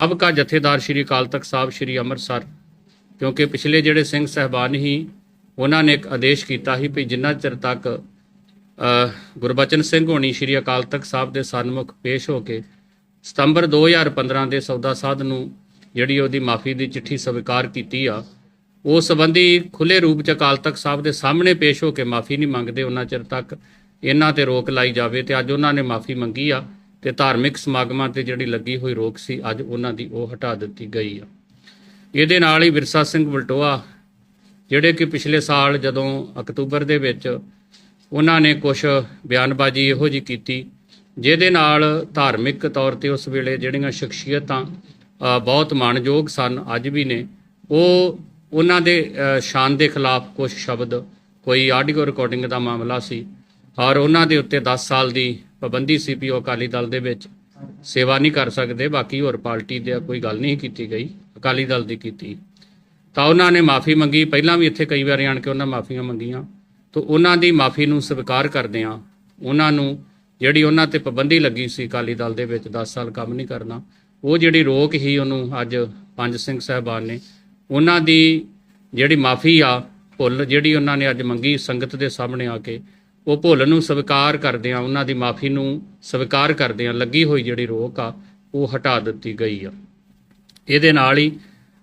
ਅਬ ਜਥੇਦਾਰ ਸ਼੍ਰੀ ਅਕਾਲ ਤਖਤ ਸਾਹਿਬ, ਸ਼੍ਰੀ ਅੰਮ੍ਰਿਤਸਰ। ਕਿਉਂਕਿ ਪਿਛਲੇ ਜਿਹੜੇ ਸਿੰਘ ਸਹਿਬਾਨ ਹੀ, ਉਹਨਾਂ ਨੇ ਇੱਕ ਆਦੇਸ਼ ਕੀਤਾ ਸੀ ਵੀ ਜਿੰਨਾ ਚਿਰ ਤੱਕ ਗੁਰਬਚਨ ਸਿੰਘ ਹੋਣੀ ਸ਼੍ਰੀ ਅਕਾਲ ਤਖਤ ਸਾਹਿਬ ਦੇ ਸਨਮੁਖ ਪੇਸ਼ ਹੋ ਕੇ ਸਤੰਬਰ 2015 ਦੇ ਸੌਦਾ ਸਾਧ ਨੂੰ ਜਿਹੜੀ ਉਹਦੀ ਮਾਫੀ ਦੀ ਚਿੱਠੀ ਸਵੀਕਾਰ ਕੀਤੀ ਆ ਉਸ ਸੰਬੰਧੀ ਖੁੱਲੇ ਰੂਪ ਚ ਅਕਾਲ ਤਖਤ ਸਾਹਿਬ ਦੇ ਸਾਹਮਣੇ ਪੇਸ਼ ਹੋ ਕੇ ਮਾਫੀ ਨਹੀਂ ਮੰਗਦੇ, ਉਹਨਾਂ ਚਿਰ ਤੱਕ ਇਹਨਾਂ ਤੇ ਰੋਕ ਲਾਈ ਜਾਵੇ ਤੇ ਅੱਜ ਉਹਨਾਂ ਨੇ ਮਾਫੀ ਮੰਗੀ ਆ। ਤੇ ਧਾਰਮਿਕ ਸਮਾਗਮਾਂ ਤੇ ਜਿਹੜੀ ਲੱਗੀ ਹੋਈ ਰੋਕ ਸੀ, ਅੱਜ ਉਹਨਾਂ ਦੀ ਉਹ ਹਟਾ ਦਿੱਤੀ ਗਈ ਆ। ਇਹਦੇ ਨਾਲ ਹੀ ਵਿਰਸਾ ਸਿੰਘ ਬਲਟੋਆ ਜਿਹੜੇ ਕਿ ਪਿਛਲੇ ਸਾਲ ਜਦੋਂ ਅਕਤੂਬਰ ਦੇ ਵਿੱਚ ਉਹਨਾਂ ਨੇ ਕੁਝ ਬਿਆਨਬਾਜ਼ੀ ਇਹੋ ਜੀ ਕੀਤੀ, ਜਿਹਦੇ ਨਾਲ ਧਾਰਮਿਕ ਤੌਰ ਤੇ ਉਸ ਵੇਲੇ ਜਿਹੜੀਆਂ ਸ਼ਖਸੀਅਤਾਂ ਬਹੁਤ ਮਾਣਯੋਗ ਸਨ, ਅੱਜ ਵੀ ਨੇ, ਉਹ ਉਹਨਾਂ ਦੇ ਸ਼ਾਨ ਦੇ ਖਿਲਾਫ ਕੁਝ ਸ਼ਬਦ, ਕੋਈ ਆਡੀਓ ਰਿਕਾਰਡਿੰਗ ਦਾ ਮਾਮਲਾ ਸੀ, ਔਰ ਉਹਨਾਂ ਦੇ ਉੱਤੇ 10 ਸਾਲ ਦੀ ਪਾਬੰਦੀ ਸੀ ਵੀ ਉਹ ਅਕਾਲੀ ਦਲ ਦੇ ਵਿੱਚ ਸੇਵਾ ਨਹੀਂ ਕਰ ਸਕਦੇ, ਬਾਕੀ ਹੋਰ ਪਾਰਟੀ ਦੇ ਕੋਈ ਗੱਲ ਨਹੀਂ ਕੀਤੀ ਗਈ, ਅਕਾਲੀ ਦਲ ਦੀ ਕੀਤੀ। ਤਾਂ ਉਹਨਾਂ ਨੇ ਮਾਫੀ ਮੰਗੀ, ਪਹਿਲਾਂ ਵੀ ਇੱਥੇ ਕਈ ਵਾਰ ਆਣ ਕੇ ਉਹਨਾਂ ਮਾਫੀਆਂ ਮੰਗੀਆਂ, ਤਾਂ ਉਹਨਾਂ ਦੀ ਮਾਫੀ ਨੂੰ ਸਵੀਕਾਰ ਕਰਦੇ ਆ ਉਹਨਾਂ ਨੂੰ ਜਿਹੜੀ ਉਹਨਾਂ ਤੇ ਪਾਬੰਦੀ ਲੱਗੀ ਸੀ ਅਕਾਲੀ ਦਲ ਦੇ ਵਿੱਚ 10 ਸਾਲ ਕੰਮ ਨਹੀਂ ਕਰਨਾ, ਉਹ ਜਿਹੜੀ ਰੋਕ ਹੀ ਉਹਨੂੰ ਅੱਜ ਪੰਜ ਸਿੰਘ ਸਾਹਿਬਾਨ ਨੇ, ਉਹਨਾਂ ਦੀ ਜਿਹੜੀ ਮਾਫੀ ਆ, ਭੁੱਲ ਜਿਹੜੀ ਉਹਨਾਂ ਨੇ ਅੱਜ ਮੰਗੀ ਸੰਗਤ ਦੇ ਸਾਹਮਣੇ ਆ ਕੇ ਉਹ ਭੁੱਲ ਨੂੰ ਸਵੀਕਾਰ ਕਰਦੇ ਆ ਉਹਨਾਂ ਦੀ ਮਾਫੀ ਨੂੰ ਸਵੀਕਾਰ ਕਰਦੇ ਆ ਲੱਗੀ ਹੋਈ ਜਿਹੜੀ ਰੋਕ ਆ, ਉਹ ਹਟਾ ਦਿੱਤੀ ਗਈ ਆ। ਇਹਦੇ ਨਾਲ ਹੀ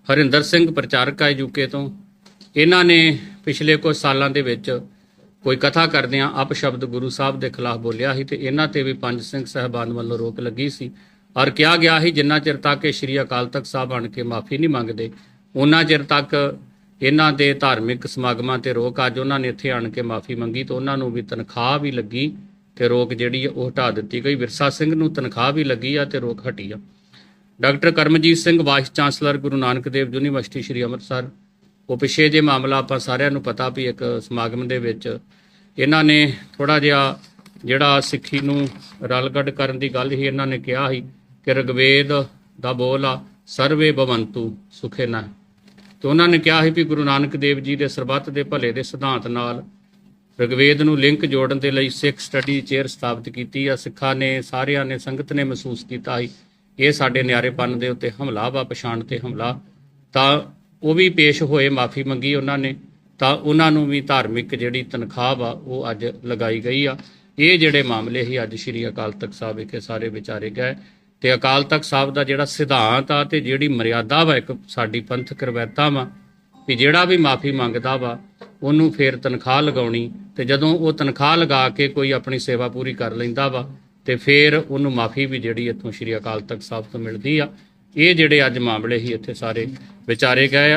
ਹਰਿੰਦਰ ਸਿੰਘ ਪ੍ਰਚਾਰਕ ਆ ਯੂਕੇ ਤੋਂ। ਇਹਨਾਂ ਨੇ ਪਿਛਲੇ ਕੁਝ ਸਾਲਾਂ ਦੇ ਵਿੱਚ ਕੋਈ ਕਥਾ ਕਰਦਿਆਂ ਅਪਸ਼ਬਦ ਗੁਰੂ ਸਾਹਿਬ ਦੇ ਖਿਲਾਫ ਬੋਲਿਆ ਸੀ ਤੇ ਇਹਨਾਂ ਤੇ ਵੀ ਪੰਜ ਸਿੰਘ ਸਹਿਬਾਨ ਵੱਲੋਂ ਰੋਕ ਲੱਗੀ ਸੀ। ਔਰ ਕਿਹਾ ਗਿਆ ਸੀ, ਜਿੰਨਾ ਚਿਰ ਤੱਕ ਇਹ ਸ਼੍ਰੀ ਅਕਾਲ ਤਖਤ ਸਾਹਿਬ ਆਣ ਕੇ ਮਾਫੀ ਨਹੀਂ ਮੰਗਦੇ ਉਹਨਾਂ ਚਿਰ ਤੱਕ ਇਹਨਾਂ ਦੇ ਧਾਰਮਿਕ ਸਮਾਗਮਾਂ ਤੇ ਰੋਕ ਅੱਜ ਉਹਨਾਂ ਨੇ ਇੱਥੇ ਆਣ ਕੇ ਮਾਫੀ ਮੰਗੀ ਤੇ ਉਹਨਾਂ ਨੂੰ ਵੀ ਤਨਖਾਹ ਵੀ ਲੱਗੀ ਤੇ ਰੋਕ ਜਿਹੜੀ ਆ ਉਹ ਹਟਾ ਦਿੱਤੀ ਗਈ। ਵਿਰਸਾ ਸਿੰਘ ਨੂੰ ਤਨਖਾਹ ਵੀ ਲੱਗੀ ਆ ਤੇ ਰੋਕ ਹਟੀ ਆ। Doctor Karamjit Singh, vice chancellor Guru Nanak Dev university, Sri Amritsar. ਉਹ ਪਿਛੇ ਜੇ ਮਾਮਲਾ ਆਪਾਂ ਸਾਰਿਆਂ ਨੂੰ ਪਤਾ ਵੀ ਇੱਕ ਸਮਾਗਮ ਦੇ ਵਿੱਚ ਇਹਨਾਂ ਨੇ ਥੋੜਾ ਜਿਹਾ ਜਿਹੜਾ ਸਿੱਖੀ ਨੂੰ ਰਲਗੱਡ ਕਰਨ ਦੀ ਗੱਲ ਹੀ ਇਹਨਾਂ ਨੇ ਕਿਹਾ ਸੀ ਕਿ ਰਗਵੇਦ ਦਾ ਬੋਲ ਆ, ਸਰਵੇ ਭਵੰਤੂ ਸੁਖੇ ਨਾ ਤੇ ਉਹਨਾਂ ਨੇ ਕਿਹਾ ਸੀ ਵੀ ਗੁਰੂ ਨਾਨਕ ਦੇਵ ਜੀ ਦੇ ਸਰਬੱਤ ਦੇ ਭਲੇ ਦੇ ਸਿਧਾਂਤ ਨਾਲ ਰਗਵੇਦ ਨੂੰ ਲਿੰਕ ਜੋੜਨ ਦੇ ਲਈ ਸਿੱਖ ਸਟੱਡੀ ਚੇਅਰ ਸਥਾਪਿਤ ਕੀਤੀ ਆ। ਸਿੱਖਾਂ ਨੇ, ਸਾਰਿਆਂ ਨੇ, ਸੰਗਤ ਨੇ ਮਹਿਸੂਸ ਕੀਤਾ ਸੀ ਇਹ ਸਾਡੇ ਨਿਆਰੇਪਨ ਦੇ ਉੱਤੇ ਹਮਲਾ ਵਾ, ਪਛਾਣ ਤੇ ਹਮਲਾ। ਤਾਂ ਉਹ ਵੀ ਪੇਸ਼ ਹੋਏ, ਮਾਫੀ ਮੰਗੀ ਉਹਨਾਂ ਨੇ। ਤਾਂ ਉਹਨਾਂ ਨੂੰ ਵੀ ਧਾਰਮਿਕ ਜਿਹੜੀ ਤਨਖਾਹ ਵਾ, ਉਹ ਅੱਜ ਲਗਾਈ ਗਈ ਆ। ਇਹ ਜਿਹੜੇ ਮਾਮਲੇ ਹੀ ਅੱਜ ਸ਼੍ਰੀ ਅਕਾਲ ਤਖਤ ਸਾਹਿਬ ਵਿਖੇ ਸਾਰੇ ਵਿਚਾਰੇ ਗਏ। ਤੇ ਅਕਾਲ ਤਖਤ ਸਾਹਿਬ ਦਾ ਜਿਹੜਾ ਸਿਧਾਂਤ ਆ ਤੇ ਜਿਹੜੀ ਮਰਿਆਦਾ ਵਾ, ਇੱਕ ਸਾਡੀ ਪੰਥਕ ਰਵਾਇਤਾਂ ਵਾ, ਵੀ ਜਿਹੜਾ ਵੀ ਮਾਫੀ ਮੰਗਦਾ ਵਾ, ਉਹਨੂੰ ਫੇਰ ਤਨਖਾਹ ਲਗਾਉਣੀ ਤੇ ਜਦੋਂ ਉਹ ਤਨਖਾਹ ਲਗਾ ਕੇ ਕੋਈ ਆਪਣੀ ਸੇਵਾ ਪੂਰੀ ਕਰ ਲੈਂਦਾ ਵਾ, ਤੇ ਫੇਰ ਉਹਨੂੰ ਮਾਫੀ ਵੀ ਜਿਹੜੀ ਇੱਥੋਂ ਸ਼੍ਰੀ ਅਕਾਲ ਤਖਤ ਸਾਹਿਬ ਤੋਂ ਮਿਲਦੀ ਆ। ਇਹ ਜਿਹੜੇ ਅੱਜ ਮਾਮਲੇ ਹੀ ਇੱਥੇ ਸਾਰੇ ਵਿਚਾਰੇ ਗਏ ਆ।